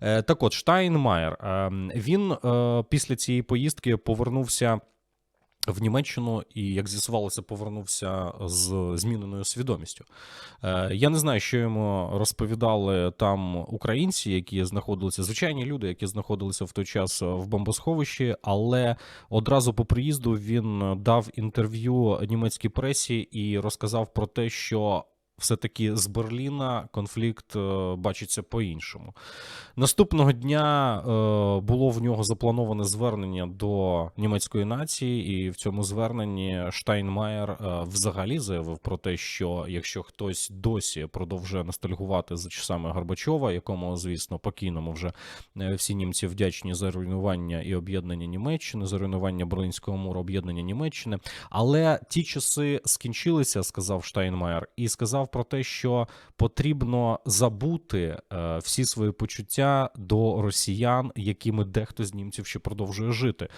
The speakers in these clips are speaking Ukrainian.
Е, Так от, Штайнмаєр, е, він е, після цієї поїздки повернувся. В Німеччину і, як з'ясувалося, повернувся з зміненою свідомістю. Я не знаю, що йому розповідали там українці, які знаходилися, звичайні люди, які знаходилися в той час в бомбосховищі, але одразу по приїзду він дав інтерв'ю німецькій пресі і розказав про те, що все-таки з Берліна конфлікт е, бачиться по-іншому. Наступного дня е, було в нього заплановане звернення до німецької нації, і в цьому зверненні Штайнмаєр е, взагалі заявив про те, що якщо хтось досі продовжує ностальгувати за часами Горбачова, якому, звісно, покійному вже всі німці вдячні за руйнування і об'єднання Німеччини, за руйнування Берлінського муру, об'єднання Німеччини. Але ті часи скінчилися, сказав Штайнмаєр, і сказав про те, що потрібно забути е, всі свої почуття до росіян, якими дехто з німців ще продовжує жити.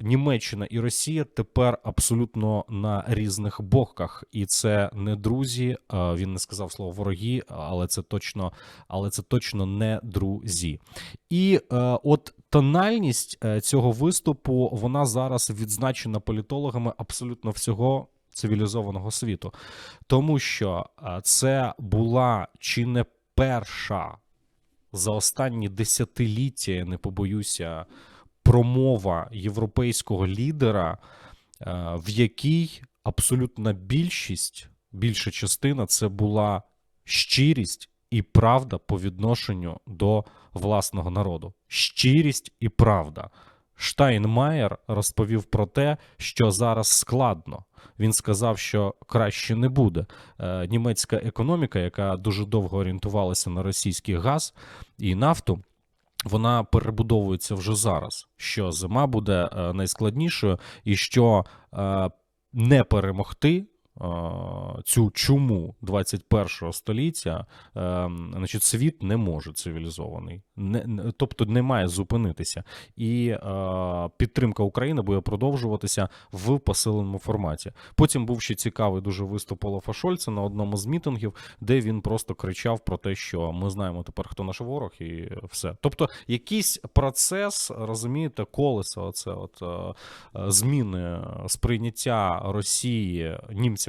Німеччина і Росія тепер абсолютно на різних боках, і це не друзі. е, Він не сказав слово вороги, але це точно, але це точно не друзі. І е, от тональність цього виступу вона зараз відзначена політологами абсолютно всього цивілізованого світу, тому що е, це була чи не перша за останні десятиліття, я не побоюся, промова європейського лідера, е, в якій абсолютна більшість, більша частина це була щирість і правда по відношенню до власного народу. Щирість і правда. Штайнмаєр розповів про те, що зараз складно. Він сказав, що краще не буде. Е, Німецька економіка, яка дуже довго орієнтувалася на російський газ і нафту, вона перебудовується вже зараз. Що зима буде е, найскладнішою, і що е, не перемогти. Е, Цю чуму 21 століття, е, значить, світ не може цивілізований, не, тобто не має зупинитися, і е, підтримка України буде продовжуватися в посиленому форматі. Потім був ще цікавий дуже виступ Олафа Шольца на одному з мітингів, де він просто кричав про те, що ми знаємо тепер, хто наш ворог, і все. Тобто, якийсь процес, розумієте, колесо, оце от зміни сприйняття Росії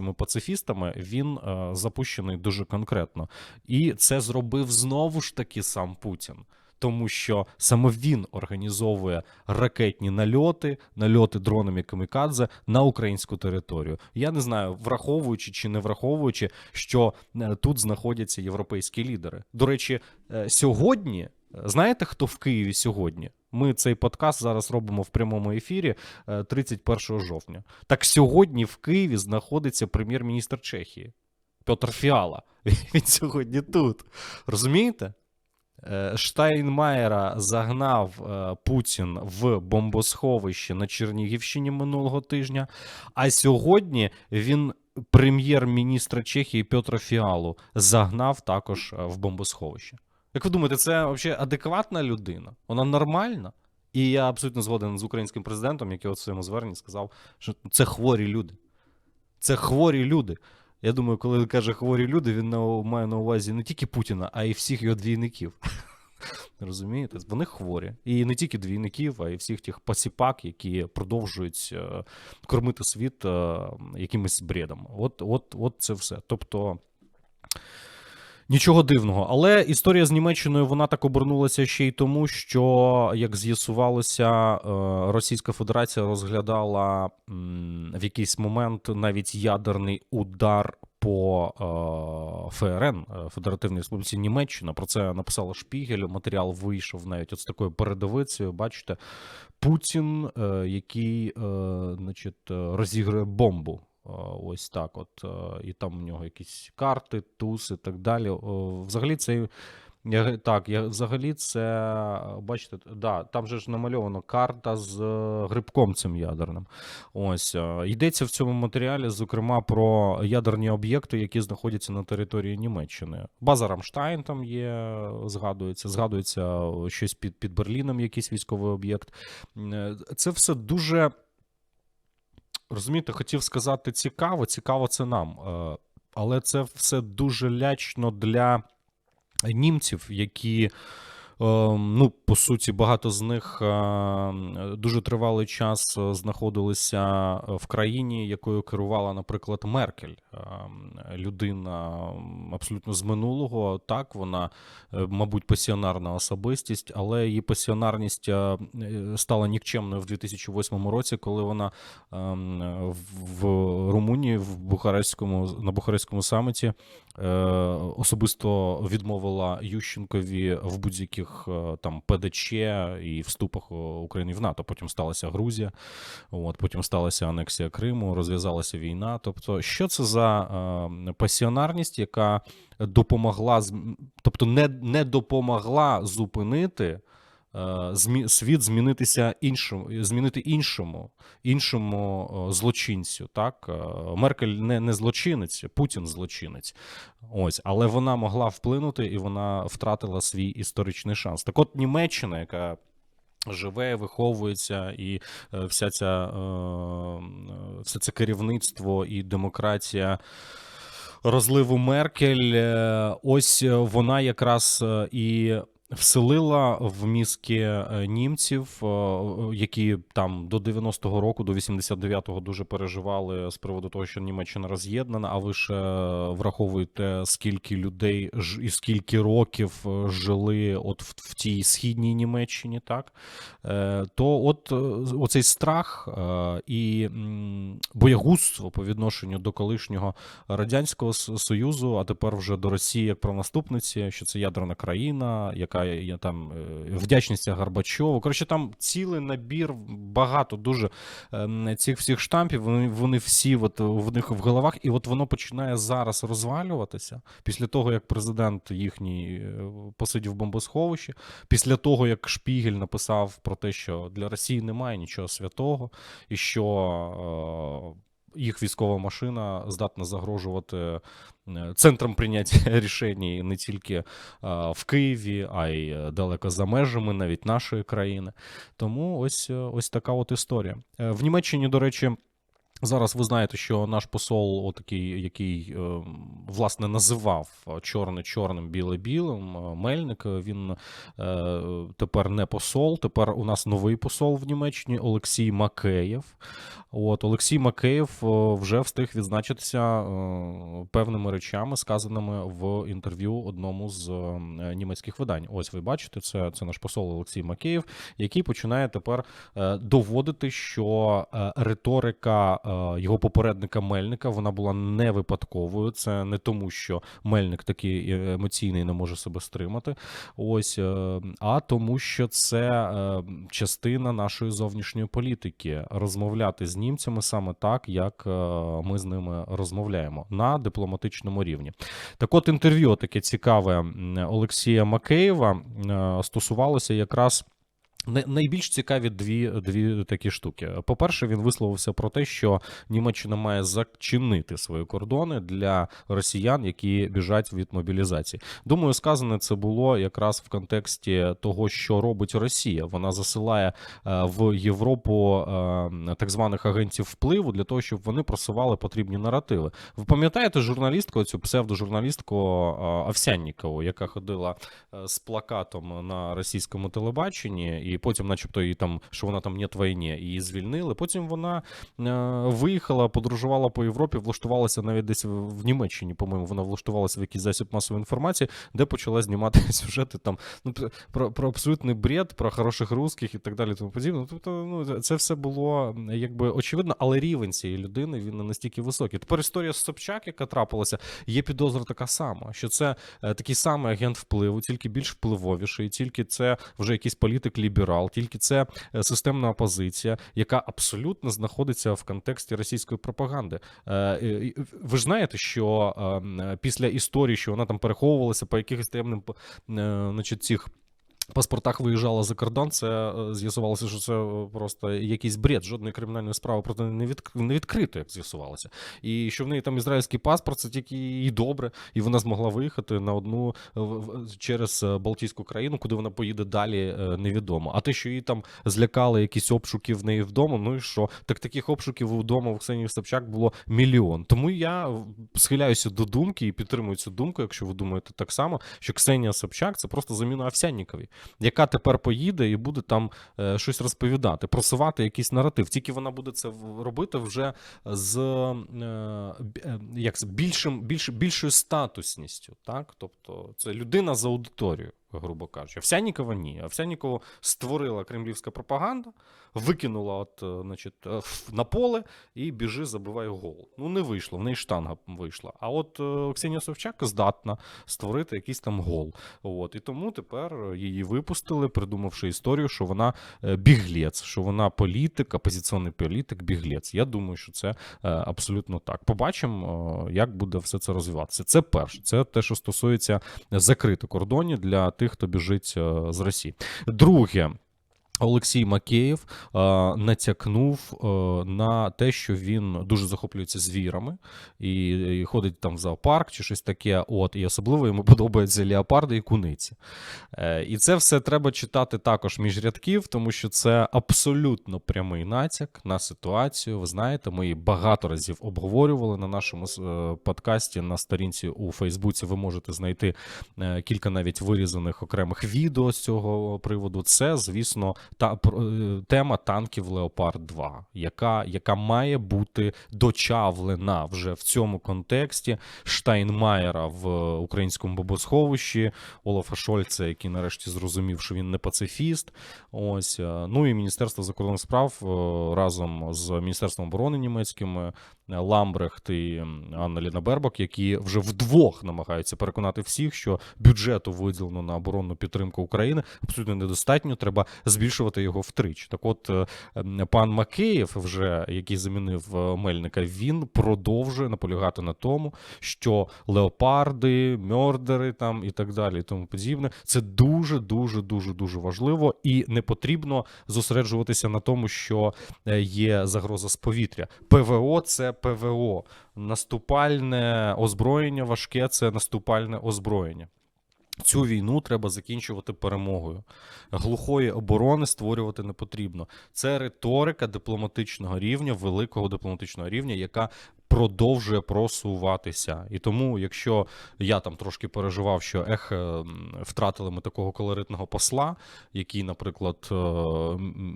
німцями-пацифістами, він е, запущений дуже конкретно. І це зробив знову ж таки сам Путін. Тому що саме він організовує ракетні нальоти, нальоти дронами камікадзе на українську територію. Я не знаю, враховуючи чи не враховуючи, що е, тут знаходяться європейські лідери. До речі, е, сьогодні е, знаєте, хто в Києві сьогодні? Ми цей подкаст зараз робимо в прямому ефірі е, 31 жовтня. Так сьогодні в Києві знаходиться прем'єр-міністр Чехії Петр Фіала. Він сьогодні тут. Розумієте? Е, Штайнмаєра загнав е, Путін в бомбосховище на Чернігівщині минулого тижня. А сьогодні він прем'єр-міністра Чехії Петра Фіалу загнав також е, в бомбосховище. Як ви думаєте, це взагалі адекватна людина? Вона нормальна? І я абсолютно згоден з українським президентом, який от в своєму зверненні сказав, що це хворі люди. Це хворі люди. Я думаю, коли він каже хворі люди, він має на увазі не тільки Путіна, а й всіх його двійників. Розумієте? Вони хворі. І не тільки двійників, а й всіх тих посіпак, які продовжують е, кормити світ е, якимось бредом. От, от, от це все. Тобто. Нічого дивного, але історія з Німеччиною вона так обернулася ще й тому, що як з'ясувалося, е, Російська Федерація розглядала в якийсь момент навіть ядерний удар по е, ФРН е, Федеративній Республіці Німеччина. Про це написала Шпігель. Матеріал вийшов навіть от з такою передовицею. Бачите, Путін, який значить, розігрує бомбу. Е, Ось так, от е, і там у нього якісь карти, туз і так далі. Взагалі, це так, я взагалі це бачите, да, там же ж намальовано карта з е, грибком цим ядерним. Ось йдеться в цьому матеріалі, зокрема, про ядерні об'єкти, які знаходяться на території Німеччини. База Рамштайн там є, згадується, згадується щось під, під Берліном, якийсь військовий об'єкт. Це все дуже. Розумієте, хотів сказати цікаво, цікаво це нам. Е, Але це все дуже лячно для німців, які ну, по суті, багато з них е, дуже тривалий час е, знаходилися в країні, якою керувала, наприклад, Меркель, Е, людина абсолютно з минулого. Так, вона, е, мабуть, пасіонарна особистість, але її пасіонарність е, е, стала нікчемною в 2008 році, коли вона ем, в- Румунії в Бухарестському на Бухарестському саміті е, особисто відмовила Ющенкові в будь-яких е, там ПДЧ і вступах е, України в НАТО. Потім сталася Грузія, от потім сталася анексія Криму, розв'язалася війна. Тобто, що це за е, пасіонарність, яка допомогла тобто не, не допомогла зупинити. Е, Світ змінитися іншому, змінити іншому, іншому е, злочинцю. Так Е, Меркель не, не злочинець, Путін злочинець. Ось, але вона могла вплинути і вона втратила свій історичний шанс. Так, от Німеччина, яка живе, виховується, і е, вся ця е, е, все це керівництво і демократія. Розливу Меркель, е, ось е, вона якраз е, і вселила в мізки е, німців, е, які там до 90-го року, до 89-го дуже переживали з приводу того, що Німеччина роз'єднана. А ви ж е, враховуєте, скільки людей і скільки років е, жили от в, в тій східній Німеччині, так Е, то от е, оцей страх е, і боягузтво по відношенню до колишнього радянського союзу, а тепер вже до Росії як правонаступниці, що це ядерна країна, яка є там е, вдячність Горбачову. Коротше, там цілий набір, багато дуже цих всіх штампів. Вони, вони всі от в них в головах, і от воно починає зараз розвалюватися після того, як президент їхній е, посидів в бомбосховищі, після того, як Шпігель написав про те, що для Росії немає нічого святого, і що. Їх військова машина здатна загрожувати е, центром прийняття рішень не тільки е, в Києві, а й е, далеко за межами навіть нашої країни. Тому ось, ось така от історія. В Німеччині, до речі. Зараз ви знаєте, що наш посол, отакий, який е, власне називав чорне чорним, біле білим, е, Мельник, е, він е, тепер не посол. Тепер у нас новий посол в Німеччині Олексій Макеєв. От Олексій Макеєв е, вже встиг відзначитися е, певними речами, сказаними в інтерв'ю одному з е, німецьких видань. Ось ви бачите, це, це наш посол Олексій Макеєв, який починає тепер е, доводити, що е, риторика е, його попередника Мельника вона була не випадковою. Це не тому, що Мельник такий е, емоційний не може себе стримати. Ось, е, а тому, що це е, частина нашої зовнішньої політики розмовляти з німцями саме так, як е, ми з ними розмовляємо на дипломатичному рівні. Так, от інтерв'ю таке цікаве Олексія Макеєва е, стосувалося якраз. Най- Найбільш цікаві дві, дві такі штуки. По-перше, він висловився про те, що Німеччина має зачинити свої кордони для росіян, які біжать від мобілізації. Думаю, сказане це було якраз в контексті того, що робить Росія. Вона засилає е, в Європу е, так званих агентів впливу для того, щоб вони просували потрібні наративи. Ви пам'ятаєте журналістку, цю псевдожурналістку е, Овсяннікову, яка ходила з плакатом на російському телебаченні, і потім, начебто, її там, що вона там нет війні, її звільнили. Потім вона е, виїхала, подорожувала по Європі, влаштувалася навіть десь в, Німеччині, по-моєму, вона влаштувалася в якийсь засіб масової інформації, де почала знімати сюжети там ну, про, про абсолютний бред, про хороших русських і так далі. Тому подібне. Тобто, ну це все було якби очевидно, але рівень цієї людини він не настільки високий. Тепер історія з Собчак, яка трапилася, є підозра така сама, що це е, такий самий агент впливу, тільки більш впливовіший, тільки це вже якийсь політик ліберал, тільки це е, системна опозиція, яка абсолютно знаходиться в контексті російської пропаганди. Е, Ви ж знаєте, що е, після історії, що вона там переховувалася по якихось таємним е, значить, цих. Паспортах виїжджала за кордон, це е, з'ясувалося, що це е, просто якийсь бред. Жодної кримінальної справи проти не, від, не відкрито, як з'ясувалося. І що в неї там ізраїльський паспорт, це тільки і добре, і вона змогла виїхати на одну е, в- в- через Балтійську країну, куди вона поїде далі, невідомо. А те, що її там злякали якісь обшуки в неї вдома, ну і що? Так таких обшуків вдома у Ксенії Собчак було мільйон. Тому я схиляюся до думки і підтримую цю думку, якщо ви думаєте так само, що Ксенія Собчак це просто заміна Овсянніковій. Яка тепер поїде і буде там е, щось розповідати, просувати якийсь наратив. Тільки вона буде це робити вже з е, е, як з більшим, більш, більшою статусністю. Так? Тобто це людина за аудиторію, грубо кажучи. Овсянікова ні. Овсянікова створила кремлівська пропаганда, викинула от, е, значить, е, на поле і біжи, забивай гол. Ну, не вийшло, в неї штанга вийшла. А от е, Ксенія Совчак здатна створити якийсь там гол. От. І тому тепер її випустили, придумавши історію, що вона біглець, що вона політик, опозиційний політик, біглець. Я думаю, що це абсолютно так. Побачимо, як буде все це розвиватися. Це перше, це те, що стосується закритих кордонів для тих, хто біжить е, з Росії. Друге. Олексій Макеєв е, натякнув е, на те, що він дуже захоплюється звірами і, і ходить там в зоопарк чи щось таке. От, і особливо йому подобаються леопарди і куниці. Е, і це все треба читати також між рядків, тому що це абсолютно прямий натяк на ситуацію. Ви знаєте, ми її багато разів обговорювали на нашому е, подкасті на сторінці у Фейсбуці. Ви можете знайти кілька навіть вирізаних окремих відео з цього приводу. Це, звісно, та е, тема танків Леопард 2, яка, яка має бути дочавлена вже в цьому контексті Штайнмаєра в українському бобосховищі, Олафа Шольца, який нарешті зрозумів, що він не пацифіст. Ось е, ну і Міністерство закордонних справ е, разом з Міністерством оборони німецьким. Ламбрехт і Анна Ліна Бербак, які вже вдвох намагаються переконати всіх, що бюджету виділено на оборонну підтримку України абсолютно недостатньо. Треба збільшувати його втричі. Так, от е, пан Макеєв, вже який замінив е, Мельника, він продовжує наполягати на тому, що леопарди, мьордери там і так далі, і тому подібне. Це дуже, дуже, дуже, дуже важливо, і не потрібно зосереджуватися на тому, що е, є загроза з повітря. ПВО це ПВО. Наступальне озброєння важке це наступальне озброєння. Цю війну треба закінчувати перемогою. Глухої оборони створювати не потрібно. Це риторика дипломатичного рівня, великого дипломатичного рівня, яка продовжує просуватися. І тому, якщо я там трошки переживав, що ех, е, втратили ми такого колоритного посла, який, наприклад, е,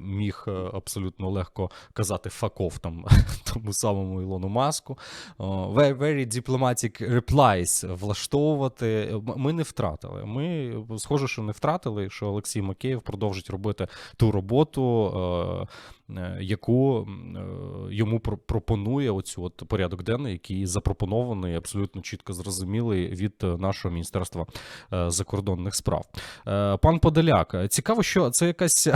міг е, абсолютно легко казати факов там тому самому Ілону Маску, very, very diplomatic replies влаштовувати. Ми не втратили. Ми схоже, що не втратили, що Олексій Макеєв продовжить робити ту роботу, яку е, йому пропонує оцю от порядок денний, який запропонований, абсолютно чітко зрозумілий від е, нашого міністерства е, закордонних справ. Е, Пан Подоляк, е, цікаво, що це якась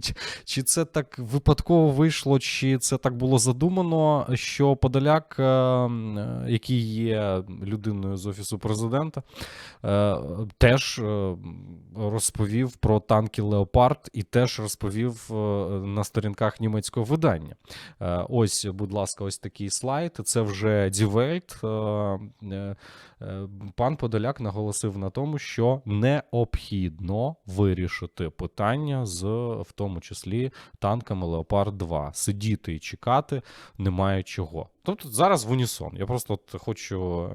чи- це так випадково вийшло, чи це так було задумано, що Подоляк, е, е, який є людиною з офісу президента, е, теж е, розповів про танки Леопард і теж розповів е, на сторінках німецького видання. Е, Ось, будь ласка, ось такий слайд. Це вже Welt. Е, е, Пан Подоляк наголосив на тому, що необхідно вирішити питання з, в тому числі, танками Леопард 2. Сидіти і чекати немає чого. Тобто зараз в унісон. Я просто хочу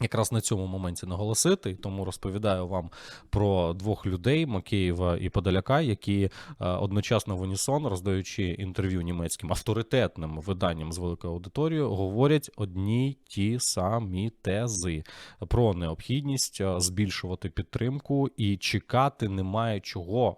якраз на цьому моменті наголосити, тому розповідаю вам про двох людей Макеєва і Подоляка, які е, одночасно в унісон, роздаючи інтерв'ю німецьким авторитетним виданням з великою аудиторією, говорять одні ті самі тези про необхідність е, збільшувати підтримку і чекати немає чого.